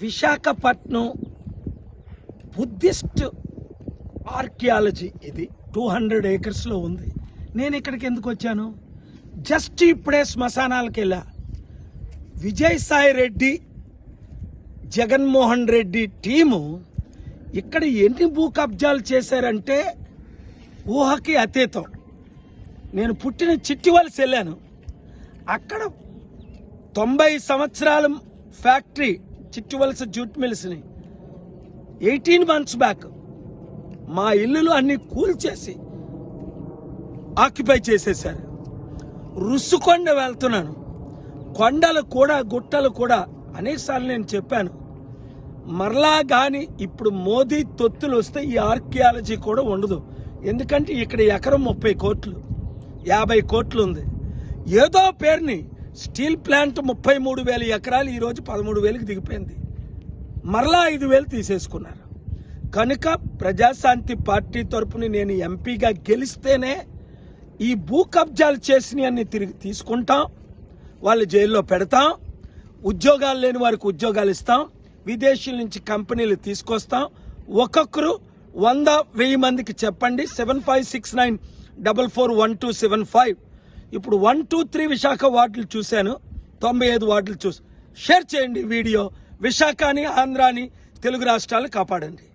Visakhapatnam Buddhist archaeology ఇది two hundred ఏకర్స్లో ఉంది. నేను ఇక్కడికి ఎందుకు వచ్చాను? జస్ట్ ఇప్పుడే శ్మశానాలకు వెళ్ళా. విజయసాయి రెడ్డి జగన్మోహన్ రెడ్డి టీము ఇక్కడ ఎన్ని భూ కబ్జాలు చేశారంటే ఊహకి అతీతం. నేను పుట్టిన చిట్టివలసి వెళ్ళాను. అక్కడ తొంభై సంవత్సరాల ఫ్యాక్టరీ చిట్టువలస జూట్ మిల్స్ని ఎయిటీన్ మంత్స్ బ్యాక్ మా ఇల్లులు అన్ని కూల్చేసి ఆక్యుపై చేసేసారు రుసుకొండ వెళ్తున్నాను. కొండలు కూడా గుట్టలు కూడా అనేకసార్లు నేను చెప్పాను. మరలా కానీ ఇప్పుడు మోదీ తొత్తులు వస్తే ఈ ఆర్కియాలజీ కూడా ఉండదు. ఎందుకంటే ఇక్కడ ఎకరం ముప్పై కోట్లు యాభై కోట్లు ఉంది. ఏదో పేరుని స్టీల్ ప్లాంట్ ముప్పై మూడు వేల ఎకరాలు ఈరోజు పదమూడు వేలకు దిగిపోయింది. మరలా ఐదు వేలు తీసేసుకున్నారు. కనుక ప్రజాశాంతి పార్టీ తరపున నేను ఎంపీగా గెలిస్తేనే ఈ భూ కబ్జాలు చేసినవన్నీ తిరిగి తీసుకుంటాం వాళ్ళు జైల్లో పెడతాం ఉద్యోగాలు లేని వారికి ఉద్యోగాలు ఇస్తాం విదేశీల నుంచి కంపెనీలు తీసుకొస్తాం. ఒక్కొక్కరు వంద వెయ్యి మందికి చెప్పండి seven five six nine double four one two seven five ఇప్పుడు వన్ టూ త్రీ విశాఖ వార్డులు చూశాను. తొంభై ఐదు వార్డులు చూసి షేర్ చేయండి వీడియో. విశాఖని ఆంధ్రాని తెలుగు రాష్ట్రాలు కాపాడండి.